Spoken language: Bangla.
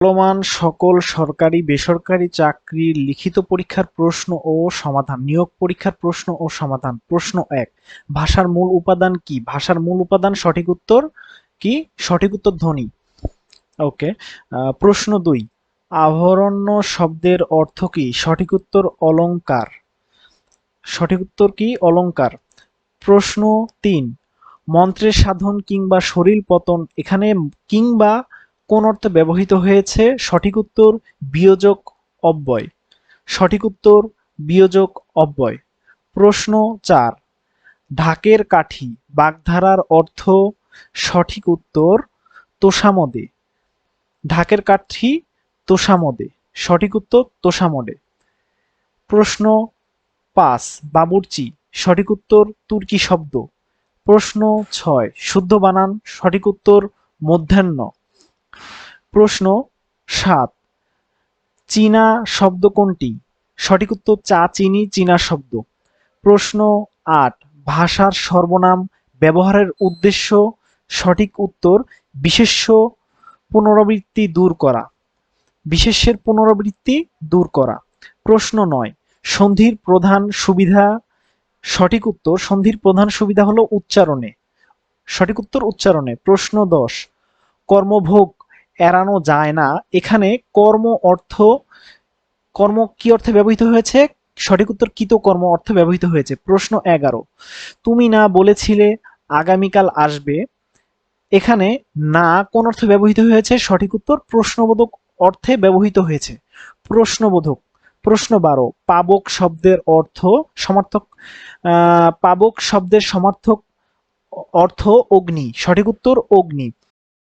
চলমান সকল সরকারি, বেসরকারি চাকরির লিখিত পরীক্ষার প্রশ্ন ও সমাধান, নিয়োগ পরীক্ষার প্রশ্ন ও সমাধান। প্রশ্ন এক, ভাষার মূল উপাদান কি? ভাষার মূল উপাদান সঠিক উত্তর কি? সঠিক উত্তর ধ্বনি। ওকে প্রশ্ন দুই আভরণ্য শব্দের অর্থ কি? সঠিক উত্তর অলঙ্কার সঠিক উত্তর কি? অলঙ্কার প্রশ্ন তিন, মন্ত্রের সাধন কিংবা শরীর পতন, এখানে কিংবা কোন অর্থে ব্যবহৃত হয়েছে? সঠিক উত্তর, বিয়োজক অব্যয়। সঠিক উত্তর, বিয়োজক অব্যয়। প্রশ্ন চার। ঢাকের কাঠি, বাগধারার অর্থ সঠিক উত্তর, তোষামদে। ঢাকের কাঠি, তোষামদে। সঠিক উত্তর, তোষামদে। প্রশ্ন পাঁচ। বাবুর্চি, সঠিক উত্তর, তুর্কি শব্দ। প্রশ্ন ছয়। শুদ্ধ বানান, সঠিক উত্তর, মধ্যাহ্ন। প্রশ্ন সাত। চীনা শব্দ কোনটি? সঠিক উত্তর চা, চিনি, চীনা শব্দ। প্রশ্ন আট। ভাষার সর্বনাম ব্যবহারের উদ্দেশ্য সঠিক উত্তর বিশেষ্য পুনরাবৃত্তি দূর করা। বিশেষ্যের পুনরাবৃত্তি দূর করা। প্রশ্ন নয়। সন্ধির প্রধান সুবিধা সঠিক উত্তর। সন্ধির প্রধান সুবিধা হলো উচ্চারণে। সঠিক উত্তর উচ্চারণে। প্রশ্ন দশ। কর্মভোগ এড়ানো যায় না। এখানে কর্ম অর্থ, কর্ম কি অর্থে ব্যবহৃত হয়েছে? সঠিক উত্তর, কিত কর্ম অর্থে ব্যবহৃত হয়েছে। প্রশ্ন এগারো। তুমি না বলেছিলে আগামীকাল আসবে? এখানে না কোন অর্থে ব্যবহৃত হয়েছে? সঠিক উত্তর, প্রশ্নবোধক অর্থে ব্যবহৃত হয়েছে। প্রশ্নবোধক, প্রশ্ন বারো। পাবক শব্দের অর্থ সমার্থক পাবক শব্দের সমার্থক অর্থ অগ্নি। সঠিক উত্তর, অগ্নি।